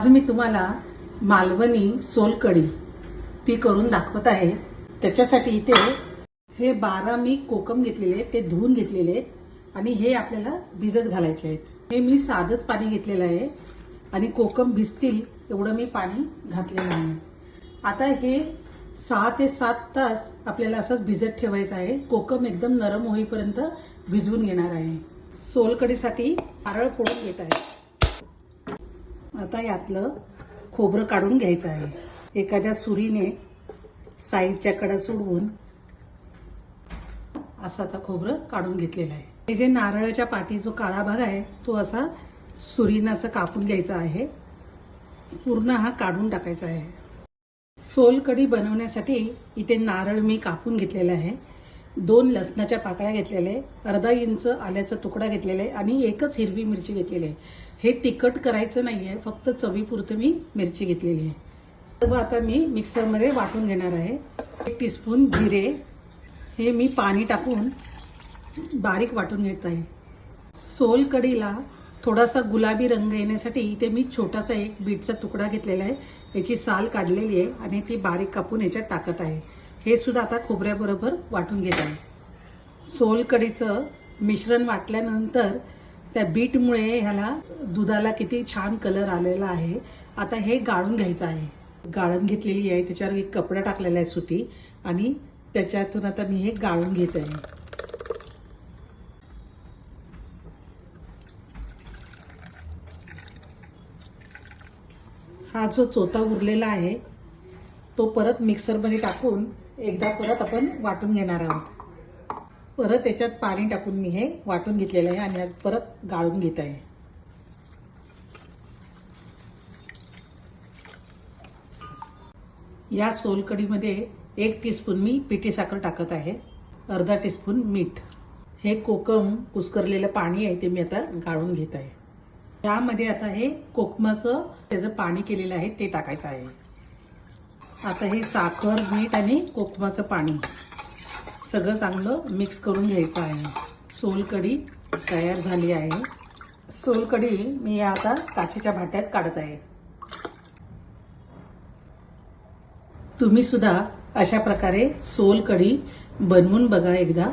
आज मी तुम्हाला मालवणी सोलकढी ती करून दाखवत आहे. त्याच्यासाठी इथे हे बारा मी कोकम घेतलेले ते धुवून घेतलेले आणि हे आपल्याला भिजत घालायचे आहेत. हे मी साधंच पाणी घेतलेलं आहे आणि कोकम भिजतील एवढं मी पाणी घातलेलं आहे. आता हे सहा ते सात तास आपल्याला असंच भिजत ठेवायचं आहे. कोकम एकदम नरम होईपर्यंत भिजवून घेणार आहे. सोलकडीसाठी नारळ फोडून घेत आहे. आता यातलं खोबरं काढून घ्यायचं आहे. एखाद्या सुरीने साईडच्या कडा सोडवून असं आता खोबरं काढून घेतलेलं आहे. हे जे नारळाच्या पाठी जो काळा भाग आहे तो असा सुरीनं असं कापून घ्यायचा आहे. पूर्ण हा काढून टाकायचा आहे. सोलकढी बनवण्यासाठी इथे नारळ मी कापून घेतलेला आहे. दोन लसणाच्या पाकळ्या घेतलेल्या आहे अर्धा इंच आल्याचा तुकडा घेतलेला आहे आणि एकच हिरवी मिरची घेतलेली आहे. हे तिखट करायचं नाही आहे फक्त चवीपुरतं मी मिरची घेतलेली आहे. सर्व आता मी मिक्सरमध्ये वाटून घेणार आहे. एक टीस्पून जिरे. हे मी पाणी टाकून बारीक वाटून घेत आहे. सोलकढीला थोडासा गुलाबी रंग येण्यासाठी इथे मी छोटासा एक बीटचा तुकडा घेतलेला आहे. याची साल काढलेली आहे आणि ती बारीक कापून याच्यात टाकत आहे. हे सुद्धा आता खोबऱ्याबरोबर वाटून घेत आहे. सोलकढीचं मिश्रण वाटल्यानंतर त्या बीटमुळे ह्याला दुधाला किती छान कलर आलेला आहे. आता हे गाळून घ्यायचं आहे. गाळण घेतलेली आहे त्याच्यावर एक कपडा टाकलेला आहे सुती आणि त्याच्यातून आता मी हे गाळून घेत आहे. हा जो चोथा उरलेला आहे तो परत मिक्सरमध्ये टाकून एकदा परत आपण वाटून घेणार आहोत. परत त्याच्यात पाणी टाकून मी हे वाटून घेतलेलं आहे आणि आज परत गाळून घेत आहे. या सोलकढीमध्ये एक टीस्पून मी पिठी साखर टाकत आहे. अर्धा टीस्पून मीठ. हे कोकम कुस्करलेलं पाणी आहे ते मी आता गाळून घेत आहे. त्यामध्ये आता हे कोकमाचं त्याचं पाणी केलेलं आहे ते टाकायचं आहे. आता हे साखर मीठ आणि कोकमाचं पाणी. सगळं चांगलं मिक्स करून घ्यायचं आहे. सोलकढी तयार झाली आहे. सोलकढी मी आता काचेच्या भाट्यात काढत आहे. तुम्ही सुद्धा अशा प्रकारे सोलकढी बनवून बघा एकदा.